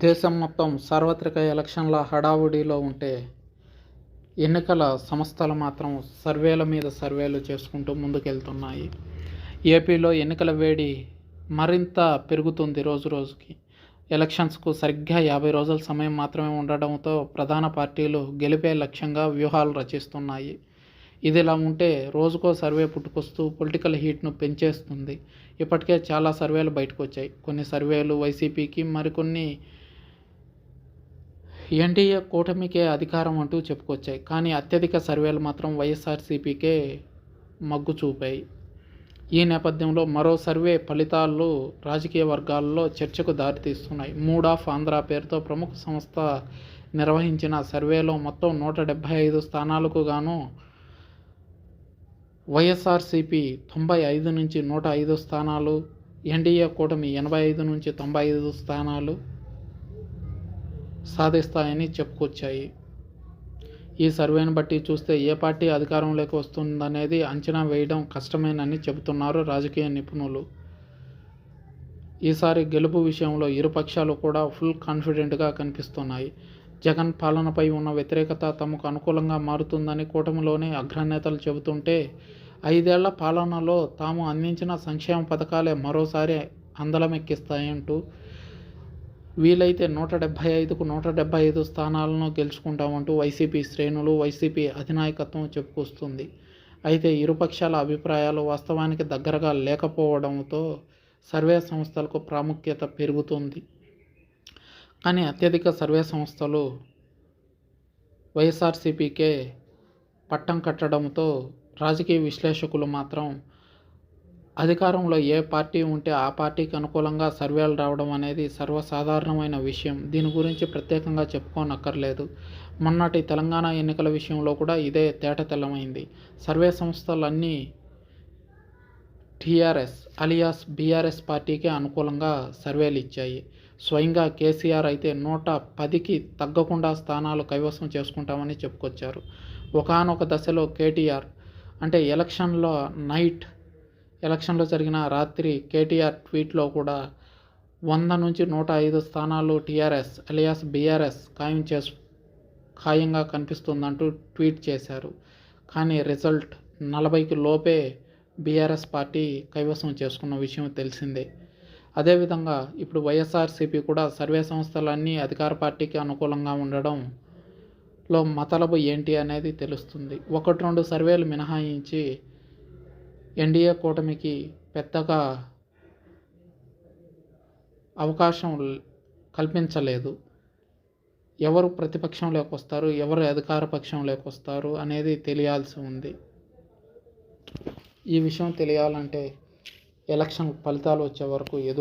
దేశం మొత్తం సార్వత్రిక ఎలక్షన్ల హడావుడిలో ఉంటే ఎన్నికల సంస్థలు మాత్రం సర్వేల మీద సర్వేలు చేసుకుంటూ ముందుకెళ్తున్నాయి. ఏపీలో ఎన్నికల వేడి మరింత పెరుగుతుంది రోజు రోజుకి. ఎలక్షన్స్కు సరిగ్గా యాభై రోజుల సమయం మాత్రమే ఉండడంతో ప్రధాన పార్టీలు గెలిపే లక్ష్యంగా వ్యూహాలు రచిస్తున్నాయి. ఇదిలా ఉంటే రోజుకో సర్వే పుట్టుకొస్తూ పొలిటికల్ హీట్ను పెంచేస్తుంది. ఇప్పటికే చాలా సర్వేలు బయటకు వచ్చాయి కొన్ని సర్వేలు వైసీపీకి మరికొన్ని ఎన్డీఏ కూటమికే అధికారం అంటూ చెప్పుకొచ్చాయి. కానీ అత్యధిక సర్వేలు మాత్రం వైఎస్ఆర్సీపీకే మగ్గు చూపాయి. ఈ నేపథ్యంలో మరో సర్వే ఫలితాలు రాజకీయ వర్గాల్లో చర్చకు దారితీస్తున్నాయి మూడ్ ఆఫ్ ఆంధ్ర పేరుతో ప్రముఖ సంస్థ నిర్వహించిన సర్వేలో మొత్తం నూట డెబ్భై ఐదు స్థానాలకు గాను వైఎస్ఆర్సీపీ తొంభై ఐదు నుంచి నూట ఐదు స్థానాలు ఎన్డీఏ కూటమి ఎనభై ఐదు నుంచి తొంభై ఐదు స్థానాలు సాధిస్తాయని చెప్పుకొచ్చాయి. ఈ సర్వేను బట్టి చూస్తే ఏ పార్టీ అధికారంలోకి వస్తుందనేది అంచనా వేయడం కష్టమేనని చెబుతున్నారు రాజకీయ నిపుణులు. ఈసారి గెలుపు విషయంలో ఇరు పక్షాలు కూడా ఫుల్ కాన్ఫిడెంట్గా కనిపిస్తున్నాయి. జగన్ పాలనపై ఉన్న వ్యతిరేకత తమకు అనుకూలంగా మారుతుందని కూటమిలోనే అగ్రనేతలు చెబుతుంటే ఐదేళ్ళ పాలనలో తాము అందించిన సంక్షేమ పథకాలే మరోసారి అందలమెక్కిస్తాయంటూ వీలైతే నూట డెబ్భై ఐదుకు నూట డెబ్భై ఐదు స్థానాలను గెలుచుకుంటామంటూ వైసీపీ శ్రేణులు వైసీపీ అధినాయకత్వం చెప్పుకొస్తుంది. అయితే ఇరుపక్షాల అభిప్రాయాలు వాస్తవానికి దగ్గరగా లేకపోవడంతో సర్వే సంస్థలకు ప్రాముఖ్యత పెరుగుతుంది. కానీ అత్యధిక సర్వే సంస్థలు వైఎస్ఆర్సీపీకే పట్టం కట్టడంతో రాజకీయ విశ్లేషకులు మాత్రం అధికారంలో ఏ పార్టీ ఉంటే ఆ పార్టీకి అనుకూలంగా సర్వేలు రావడం అనేది సర్వసాధారణమైన విషయం. దీని గురించి ప్రత్యేకంగా చెప్పుకోనక్కర్లేదు. మొన్నటి తెలంగాణ ఎన్నికల విషయంలో కూడా ఇదే తేటతెల్లమైంది సర్వే సంస్థలన్నీ టీఆర్ఎస్ అలియాస్ బీఆర్ఎస్ పార్టీకి అనుకూలంగా సర్వేలు ఇచ్చాయి. స్వయంగా కేసీఆర్ అయితే నూట పదికి తగ్గకుండా స్థానాలు కైవసం చేసుకుంటామని చెప్పుకొచ్చారు. ఒకనొక దశలో కేటీఆర్ అంటే ఎలక్షన్లో నైట్ ఎలక్షన్లో జరిగిన రాత్రి కేటీఆర్ ట్వీట్లో కూడా వంద నుంచి నూట ఐదు స్థానాలు టీఆర్ఎస్ అలియాస్ బీఆర్ఎస్ ఖాయం చేసు ఖాయంగా కనిపిస్తుందంటూ ట్వీట్ చేశారు. కానీ రిజల్ట్ నలభైకి లోపే బీఆర్ఎస్ పార్టీ కైవసం చేసుకున్న విషయం తెలిసిందే. అదేవిధంగా ఇప్పుడు వైఎస్ఆర్సీపీ కూడా సర్వే సంస్థలన్నీ అధికార పార్టీకి అనుకూలంగా ఉండడంలో మతలబు ఏంటి అనేది తెలుస్తుంది. ఒకటి రెండు సర్వేలు మినహాయించి ఎన్డీఏ కూటమికి పెద్దగా అవకాశం కల్పించలేదు. ఎవరు ప్రతిపక్షంలోకి వస్తారు? ఎవరు అధికార పక్షంలోకి వస్తారు? అనేది తెలియాల్సి ఉంది. ఈ విషయం తెలియాలంటే ఎలక్షన్ ఫలితాలు వచ్చే వరకు ఎదురు